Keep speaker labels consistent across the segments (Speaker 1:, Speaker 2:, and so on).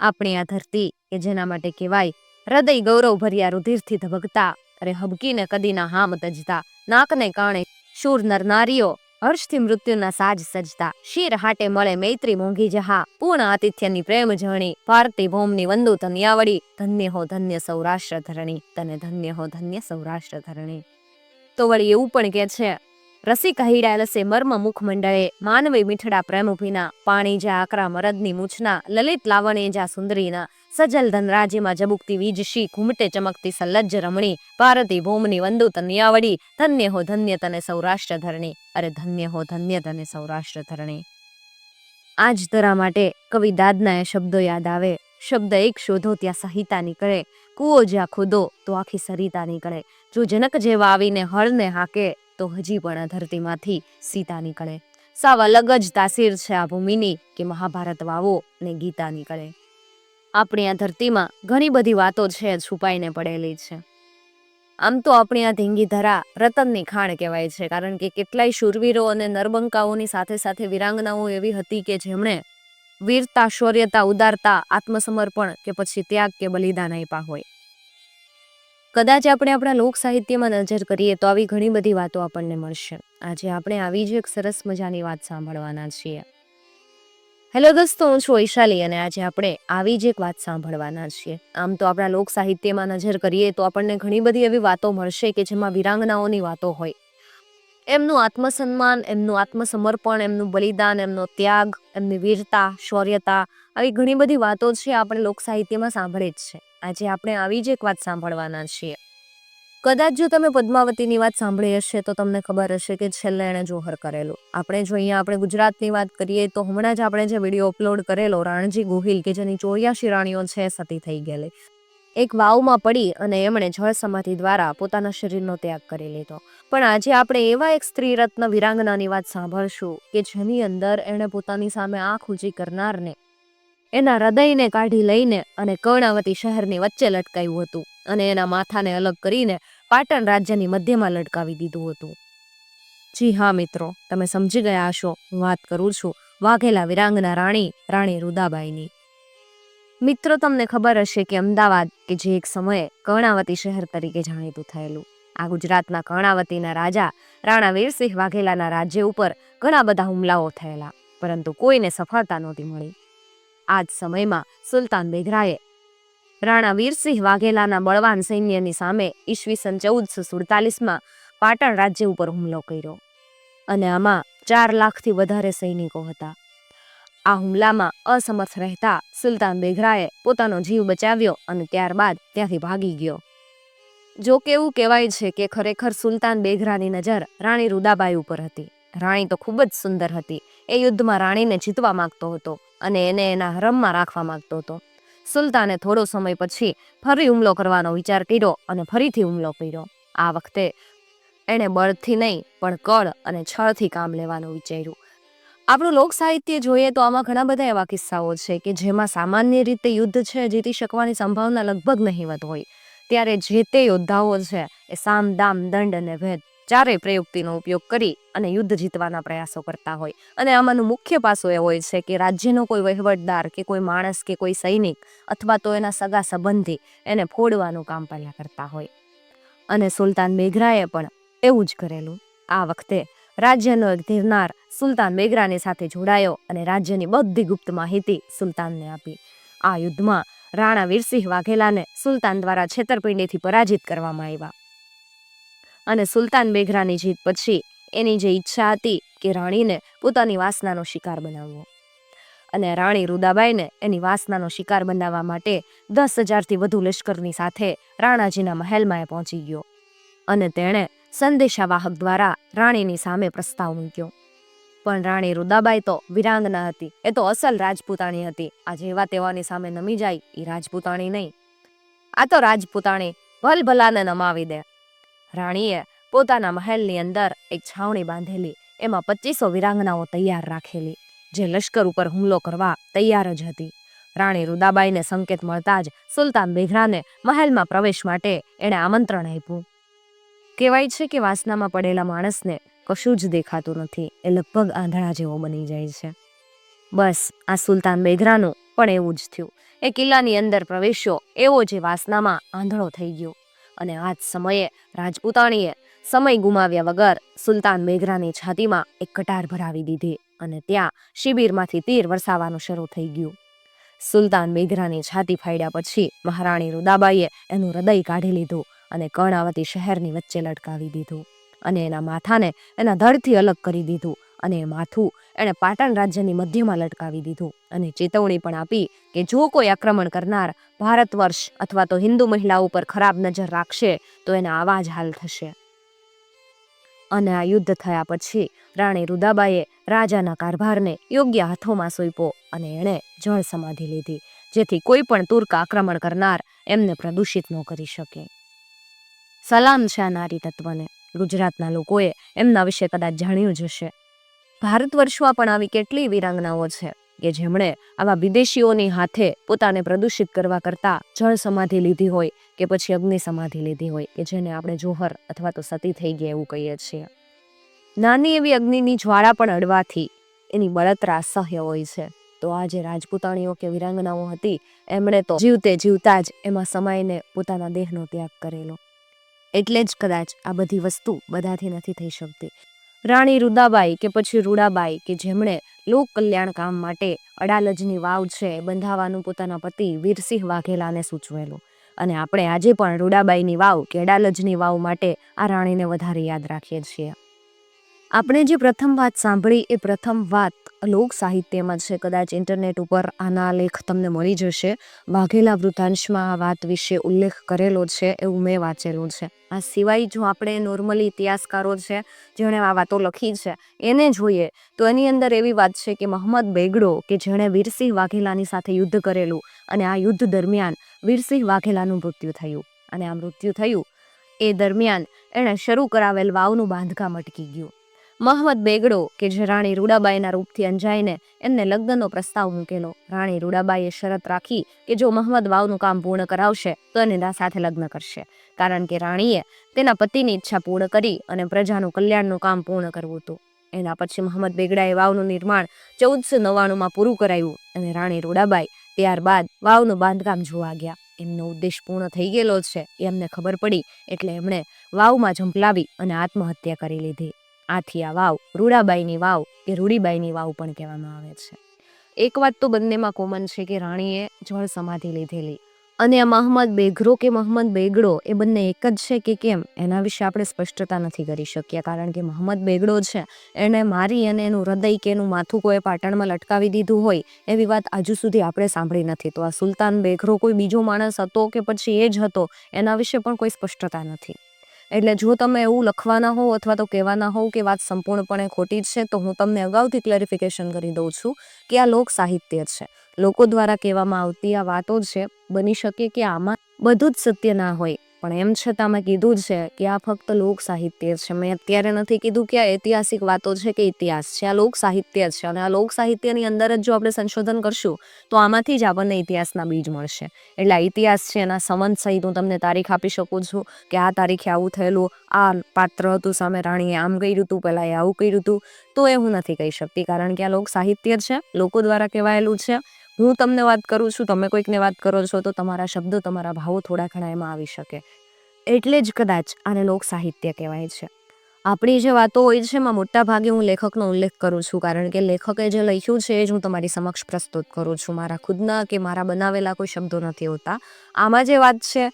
Speaker 1: આપણી આ ધરતી, કે જેના માટે કહેવાય, હૃદય ગૌરવ ભર્યા રુધિરથી ધબકતા અરે હબકીને કદીના હામ તજતા, નાકને કાણે શૂર નરનારીઓ હર્ષથી મૃત્યુના સાજ સજતા, શીર હાટે મળે મૈત્રી મોંઘી જહા, પૂર્ણ આતિથ્યની પ્રેમ જણી ભારતી ભૌમની વંદુ તનિયાવડી ધન્ય હો ધન્ય સૌરાષ્ટ્ર ધરણી, તને ધન્ય હો ધન્ય સૌરાષ્ટ્ર ધરણી. તો વળી એવું પણ કે છે રસી કહીડા લસે મર્મ મુખ મંડળે માનવી મીઠડા પ્રેમ ભીના, પાણી જા આકરા મરદની મૂછના, લલિત લાવણે જા સુંદરીના, સજલ ધનરાજીમાં જબુકતી વીજશી, ઘૂમટે ચમકતી સલ્લજ્જ રમણી ભારતી ભૂમની વંદુ તન્યાવડી ધન્ય હો ધન્ય તને સૌરાષ્ટ્ર ધરણી, અરે ધન્ય હો ધન્ય તને સૌરાષ્ટ્ર ધરણી. આજ તરા માટે કવિ દાદના એ શબ્દો યાદ આવે, શબ્દ એક શોધો ત્યાં સહિતા નીકળે, કૂવો જ્યાં ખોદો તો આખી સરિતા નીકળે, જો જનક જેવા આવીને હળને હાકે તો હજી પણ આ ધરતીમાંથી સીતા નીકળે. સાવ અલગ જ તાસીર છે આ ભૂમિની કે મહાભારત વાવો ને ગીતા નીકળે. આપણી આ ધરતીમાં ઘણી બધી વાતો છે છુપાઈને પડેલી છે. આમ તો આપણી આ ધીંગી ધરા રતનની ખાણ કહેવાય છે, કારણ કે કેટલાય શૂરવીરો અને નરબંકાઓની સાથે સાથે વિરાંગનાઓ એવી હતી કે જેમણે વીરતા, શૌર્યતા, ઉદારતા, આત્મસમર્પણ કે પછી ત્યાગ કે બલિદાન આપ્યા હોય. કદાચ આપણે આપણા લોક સાહિત્યમાં નજર કરીએ તો આવી ઘણી બધી વાતો આપણને મળશે. આજે આપણે આવી જ એક સરસ મજાની વાત સાંભળવાના છીએ. હેલો દોસ્તો, હું છું વૈશાલી અને આજે આપણે આવી જ એક વાત સાંભળવાના છીએ. આમ તો આપણા લોક સાહિત્યમાં નજર કરીએ તો આપણને ઘણી બધી એવી વાતો મળશે કે જેમાં વિરાંગનાઓની વાતો હોય. એમનું આત્મસન્માન, એમનું આત્મસમર્પણ, એમનું બલિદાન, એમનો ત્યાગ, એમની વીરતા, શૌર્યતા, આવી ઘણી બધી વાતો છે આપણે લોક સાહિત્યમાં સાંભળે જ છે. આજે આપણે આવી જ એક વાત સાંભળવાના છીએ. કદાચ જો તમે પદ્માવતીની વાત સાંભળી હશે, તો તમને ખબર હશે કે છેલ્લે એણે જોહર કરેલું. આપણે જો અહીંયા આપણે ગુજરાતની વાત કરીએ, તો હમણાં જ આપણે જે વીડિયો અપલોડ કરેલો, રાણજી ગોહિલ, કે જેની ચોર્યાશી રાણીઓ છે, સતી થઈ ગયેલી. એક વાવમાં પડી અને એમણે જળ સમાધિ દ્વારા પોતાના શરીરનો ત્યાગ કરી લીધો. પણ આજે આપણે એવા એક સ્ત્રી રત્ન વિરાંગનાની વાત સાંભળશું, કે જેની અંદર એણે પોતાની સામે આંખ ઊંચી કરનારને એના હૃદયને કાઢી લઈને અને કર્ણાવતી શહેરની વચ્ચે લટકાવ્યું હતું અને એના માથાને અલગ કરીને પાટણ રાજ્યની મધ્યમાં લટકાવી દીધું હતું. જી હા મિત્રો, તમે સમજી ગયા હશો હું વાત કરું છું વાઘેલા વિરાંગના રાણી રાણી રુદાબાઈની. મિત્રો, તમને ખબર હશે કે અમદાવાદ, કે જે એક સમયે કર્ણાવતી શહેર તરીકે જાણીતું થયેલું. આ ગુજરાતના કર્ણાવતીના રાજા, રાણા વીરસિંહ વાઘેલાના રાજ્ય ઉપર ઘણા બધા હુમલાઓ થયેલા, પરંતુ કોઈને સફળતા નહોતી મળી. આ જ સમયમાં સુલતાન બેગરાએ રાણા વીરસિંહ વાઘેલાના બળવાન સૈન્યની સામે ઈસવીસન ચૌદસો સુડતાલીસમાં પાટણ રાજ્ય ઉપર હુમલો કર્યો અને આમાં ચાર લાખથી વધારે સૈનિકો હતા. આ હુમલામાં અસમર્થ રહેતા સુલતાન બેઘરાએ પોતાનો જીવ બચાવ્યો અને ત્યારબાદ ત્યાંથી ભાગી ગયો. જો કે એવું કહેવાય છે કે ખરેખર સુલતાન બેઘરાની નજર રાણી રુદાબાઈ ઉપર હતી. રાણી તો ખૂબ જ સુંદર હતી. એ યુદ્ધમાં રાણીને જીતવા માંગતો હતો. અને એને એના હરમમાં રાખવા માંગતો હતો. સુલતાને થોડો સમય પછી ફરી હુમલો કરવાનો વિચાર કર્યો અને ફરીથી હુમલો કર્યો. આ વખતે એણે બળથી નહીં, પણ કળ અને છળથી કામ લેવાનું વિચાર્યું. આપણું લોક સાહિત્ય જોઈએ તો આમાં ઘણા બધા એવા કિસ્સાઓ છે કે જેમાં સામાન્ય રીતે યુદ્ધ છે, જીતી શકવાની સંભાવના લગભગ નહીવત હોય. ત્યારે જે તે યોદ્ધાઓ છે, એ સામ દામ દંડ અને ભેદ ચારેય પ્રયુક્તિનો ઉપયોગ કરી અને યુદ્ધ જીતવાના પ્રયાસો કરતા હોય. અને આમાંનું મુખ્ય પાસું એ હોય છે કે રાજ્યનો કોઈ વહીવટદાર કે કોઈ માણસ કે કોઈ સૈનિક અથવા તો એના સગા સંબંધી એને ફોડવાનું કામ પહેલાં કરતા હોય. અને સુલતાન મેઘરાએ પણ એવું જ કરેલું. આ વખતે રાજ્યનો એક ધીરનાર સુલતાન મેઘરાની સાથે જોડાયો અને રાજ્યની બધી ગુપ્ત માહિતી સુલતાનને આપી. આ યુદ્ધમાં રાણા વીરસિંહ વાઘેલાને સુલતાન દ્વારા છેતરપિંડીથી પરાજિત કરવામાં આવ્યા. અને સુલતાન બેઘરાની જીત પછી એની જે ઈચ્છા હતી કે રાણીને પોતાની વાસનાનો શિકાર બનાવવો. અને રાણી રુદાબાઈને એની વાસનાનો શિકાર બનાવવા માટે દસ હજારથી વધુ લશ્કરની સાથે રાણાજીના મહેલમાં એ પહોંચી ગયો. અને તેણે સંદેશાવાહક દ્વારા રાણીની સામે પ્રસ્તાવ મૂક્યો. પણ રાણી રુદાબાઈ તો વિરાંગના હતી. એ તો અસલ રાજપૂતાણી હતી. આ જેવા તેવાની સામે નમી જાય એ રાજપૂતાણી નહીં. આ તો રાજપૂતાણી ભલભલાને નમાવી દે. રાણીએ પોતાના મહેલની અંદર એક છાવણી બાંધેલી, એમાં પચીસો વિરાંગનાઓ તૈયાર રાખેલી, જે લશ્કર ઉપર હુમલો કરવા તૈયાર જ હતી. રાણી રુદાબાઈને સંકેત મળતા જ સુલતાન બેઘરાને મહેલમાં પ્રવેશ માટે એણે આમંત્રણ આપ્યું. કહેવાય છે કે વાસનામાં પડેલા માણસને કશું જ દેખાતું નથી, એ લગભગ આંધળા જેવો બની જાય છે. બસ, આ સુલતાન બેઘરાનું પણ એવું જ થયું. એ કિલ્લાની અંદર પ્રવેશ્યો એવો જે વાસનામાં આંધળો થઈ ગયો. અને આ જ સમયે રાજપૂતાણીએ સમય ગુમાવ્યા વગર સુલતાન મેઘરાની છાતીમાં એક કટાર ભરાવી દીધી અને ત્યાં શિબિરમાંથી તીર વરસાવવાનું શરૂ થઈ ગયું. સુલતાન મેઘરાની છાતી ફાડ્યા પછી મહારાણી રુદાબાઈએ એનું હૃદય કાઢી લીધું અને કર્ણાવતી શહેરની વચ્ચે લટકાવી દીધું અને એના માથાને એના ધડથી અલગ કરી દીધું અને માથું એણે પાટણ રાજ્યની મધ્યમાં લટકાવી દીધું અને ચેતવણી પણ આપી કે જો કોઈ આક્રમણ કરનાર ભારત વર્ષ અથવા તો હિન્દુ મહિલા ઉપર ખરાબ નજર રાખશે, તો એના આવા જ હાલ થશે. અને આ યુદ્ધ થયા પછી રાણી રુદાબાઈએ રાજાના કારભારને યોગ્ય હાથોમાં સોંપ્યો અને એણે જળ સમાધિ લીધી, જેથી કોઈ પણ તુર્ક આક્રમણ કરનાર એમને પ્રદૂષિત ન કરી શકે. સલામ છે આ નારી તત્વને. ગુજરાતના લોકોએ એમના વિશે કદાચ જાણ્યું જ હશે. ભારત વર્ષમાં પણ આવી કેટલી વિરાંગનાઓ છે કે જેમણે આવા વિદેશીઓની હાથે પોતાને પ્રદૂષિત કરવા કરતા જળ સમાધિ લીધી હોય કે પછી અગ્નિ સમાધિ લીધી હોય કે જેને આપણે જોહર અથવા તો સતી થઈ ગયા એવું કહીએ છીએ. નાની એવી અગ્નિની જ્વાળા પણ અડવાથી એની બળતરા અસહ્ય હોય છે. તો આ જે રાજપૂતાણીઓ કે વિરાંગનાઓ હતી, એમણે તો જીવતે જીવતા જ એમાં સમાઈને પોતાના દેહનો ત્યાગ કરેલો. એટલે જ કદાચ આ બધી વસ્તુ બધાથી નથી થઈ શકતી. રાણી રુદાબાઈ કે પછી રૂડાબાઈ કે જેમણે લોક કલ્યાણ કામ માટે અડાલજની વાવ છે બંધાવાનું પોતાના પતિ વીરસિંહ વાઘેલાને સૂચવેલું. અને આપણે આજે પણ રૂડાબાઈની વાવ કે અડાલજની વાવ માટે આ રાણીને વધારે યાદ રાખીએ છીએ. આપણે જે પ્રથમ વાત સાંભળી એ પ્રથમ વાત લોક સાહિત્યમાં છે. કદાચ ઇન્ટરનેટ ઉપર આના લેખ તમને મળી જશે. વાઘેલા વૃતાંશમાં આ વાત વિશે ઉલ્લેખ કરેલો છે એવું મેં વાંચેલું છે. આ સિવાય જો આપણે નોર્મલી ઇતિહાસકારો છે, જેણે આ વાતો લખી છે, એને જોઈએ, તો એની અંદર એવી વાત છે કે મોહમ્મદ બેગડો કે જેણે વીરસિંહ વાઘેલાની સાથે યુદ્ધ કરેલું અને આ યુદ્ધ દરમિયાન વીરસિંહ વાઘેલાનું મૃત્યુ થયું. અને આ મૃત્યુ થયું એ દરમિયાન એણે શરૂ કરાવેલ વાવનું બાંધકામ અટકી ગયું. મોહમ્મદ બેગડો કે જે રાણી રૂડાબાઈના રૂપથી અંજાઈને એમને લગ્નનો પ્રસ્તાવ મૂકેલો. રાણી રૂડાબાઈએ શરત રાખી કે જો મહમદ વાવનું કામ પૂર્ણ કરાવશે, તો એના સાથે લગ્ન કરશે. કારણ કે રાણીએ તેના પતિની ઈચ્છા પૂર્ણ કરી અને પ્રજાનું કલ્યાણનું કામ પૂર્ણ કરવું હતું. એના પછી મોહમ્મદ બેગડાએ વાવનું નિર્માણ ચૌદસો નવ્વાણુંમાં પૂરું કરાયું અને રાણી રૂડાબાઈ ત્યારબાદ વાવનું બાંધકામ જોવા ગયા. એમનો ઉદ્દેશ પૂર્ણ થઈ ગયેલો છે એમને ખબર પડી એટલે એમણે વાવમાં ઝંપલાવી અને આત્મહત્યા કરી લીધી. આથી આ વાવ, રૂડાબાઈની વાવ કે રૂડીબાઈની વાવ પણ કહેવામાં આવે છે. એક વાત તો બંનેમાં કોમન છે કે રાણીએ જળ સમાધિ લીધેલી અને આ મહંમદ બેઘરો કે મહંમદ બેગડો એ બંને એક જ છે કે કેમ એના વિશે આપણે સ્પષ્ટતા નથી કરી શક્યા કારણ કે મહંમદ બેગડો છે એને મારી અને એનું હૃદય કે એનું માથું કોઈ પાટણમાં લટકાવી દીધું હોય એવી વાત હજુ સુધી આપણે સાંભળી નથી. તો આ સુલતાન બેઘરો કોઈ બીજો માણસ હતો કે પછી એ જ હતો એના વિશે પણ કોઈ સ્પષ્ટતા નથી. એટલે જો તમે એવું લખવાના હોવ અથવા તો કહેવાના હોવ કે વાત સંપૂર્ણપણે ખોટી છે, તો હું તમને અગાઉથી ક્લેરિફિકેશન કરી દઉં છું કે આ લોક સાહિત્ય છે. લોકો દ્વારા કહેવામાં આવતી આ વાતો છે, બની શકે કે આમાં બધું જ સત્ય ના હોય. પણ એમ છતાં મેં કીધું છે કે આ ફક્ત લોક સાહિત્ય છે. મેં અત્યારે નથી કીધું કે આ ઐતિહાસિક વાતો છે કે ઇતિહાસ છે. આ લોક સાહિત્ય છે અને આ લોક સાહિત્યની અંદર જ જો આપણે સંશોધન કરશું, તો આમાંથી જ આપણને ઇતિહાસના બીજ મળશે. એટલે આ ઇતિહાસ છે, એના સંબંધ સહિત હું તમને તારીખ આપી શકું છું કે આ તારીખે આવું થયેલું, આ પાત્ર હતું સામે રાણીએ આમ કર્યું હતું પહેલાં એ આવું કર્યું હતું તો એ હું નથી કહી શકતી. કારણ કે આ લોક સાહિત્ય છે, લોકો દ્વારા કહેવાયેલું છે. હું તમને વાત કરું છું, તમે કોઈકને વાત કરો છો, તો તમારા શબ્દો, તમારા ભાવો થોડા ઘણા એમાં આવી શકે. એટલે જ કદાચ આને લોક સાહિત્ય કહેવાય છે. આપણી જે વાતો હોય છે, એમાં મોટા ભાગે હું લેખકનો ઉલ્લેખ કરું છું, કારણ કે લેખકે જે લખ્યું છે, એ જ હું તમારી સમક્ષ પ્રસ્તુત કરું છું. મારા ખુદના કે મારા બનાવેલા કોઈ શબ્દો નથી હોતા. આમાં જે વાત છે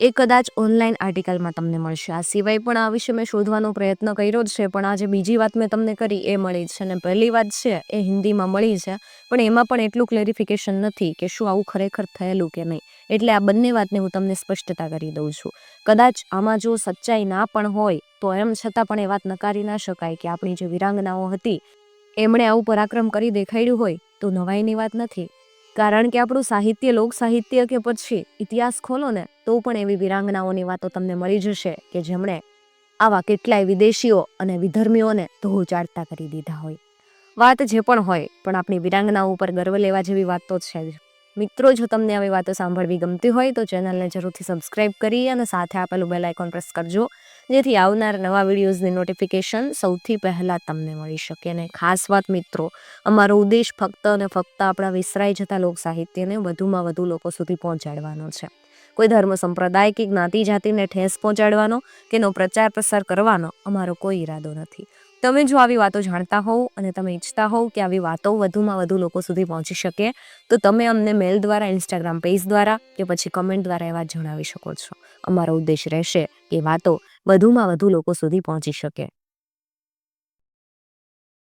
Speaker 1: એ કદાચ ઓનલાઈન આર્ટિકલમાં તમને મળશે. આ સિવાય પણ આ વિશે મેં શોધવાનો પ્રયત્ન કર્યો જ છે, પણ આ જે બીજી વાત મેં તમને કરી એ મળી છે અને પહેલી વાત છે, એ હિન્દીમાં મળી છે, પણ એમાં પણ એટલું ક્લેરિફિકેશન નથી કે શું આવું ખરેખર થયેલું કે નહીં. એટલે આ બંને વાતને હું તમને સ્પષ્ટતા કરી દઉં છું. કદાચ આમાં જો સચ્ચાઈ ના પણ હોય, તો એમ છતાં પણ એ વાત નકારી ના શકાય કે આપણી જે વિરાંગનાઓ હતી, એમણે આવું પરાક્રમ કરી દેખાડ્યું હોય, તો નવાઈની વાત નથી. કારણ કે આપણું સાહિત્ય લોક સાહિત્ય કે પછી ઇતિહાસ ખોલો ને, તો પણ એવી વિરાંગનાઓની વાતો તમને મળી જશે કે જેમણે આવા કેટલાય વિદેશીઓ અને વિધર્મીઓને ધૂળ ચાટતા કરી દીધા હોય. વાત જે પણ હોય, પણ આપણી વિરાંગનાઓ ઉપર ગર્વ લેવા જેવી વાત તો છે જ. મિત્રો, જો તમને આવી વાતો સાંભળવી ગમતી હોય તો ચેનલને જરૂરથી સબસ્ક્રાઇબ કરી અને સાથે આપેલું બેલ આઇકોન પ્રેસ કરજો. જેથી આવનાર નવા વિડીયોઝની નોટિફિકેશન સૌથી પહેલાં તમને મળી શકે. અને ખાસ વાત મિત્રો, અમારો ઉદ્દેશ ફક્ત અને ફક્ત આપણા વિસરાઈ જતા લોક સાહિત્યને વધુમાં વધુ લોકો સુધી પહોંચાડવાનો છે. કોઈ ધર્મ સંપ્રદાય કે જ્ઞાતિ જાતિને ઠેસ પહોંચાડવાનો એનો પ્રચાર પ્રસાર કરવાનો અમારો કોઈ ઈરાદો નથી. તમે જો આવી વાતો જાણતા હોવ અને તમે ઈચ્છતા હોવ કે આવી વાતો વધુમાં વધુ લોકો સુધી પહોંચી શકે, તો તમે અમને મેલ દ્વારા, ઇન્સ્ટાગ્રામ પેજ દ્વારા કે પછી કમેન્ટ દ્વારા એ વાત જણાવી શકો છો. અમારો ઉદ્દેશ રહેશે કે વાતો વધુમાં વધુ લોકો સુધી પહોંચી શકે.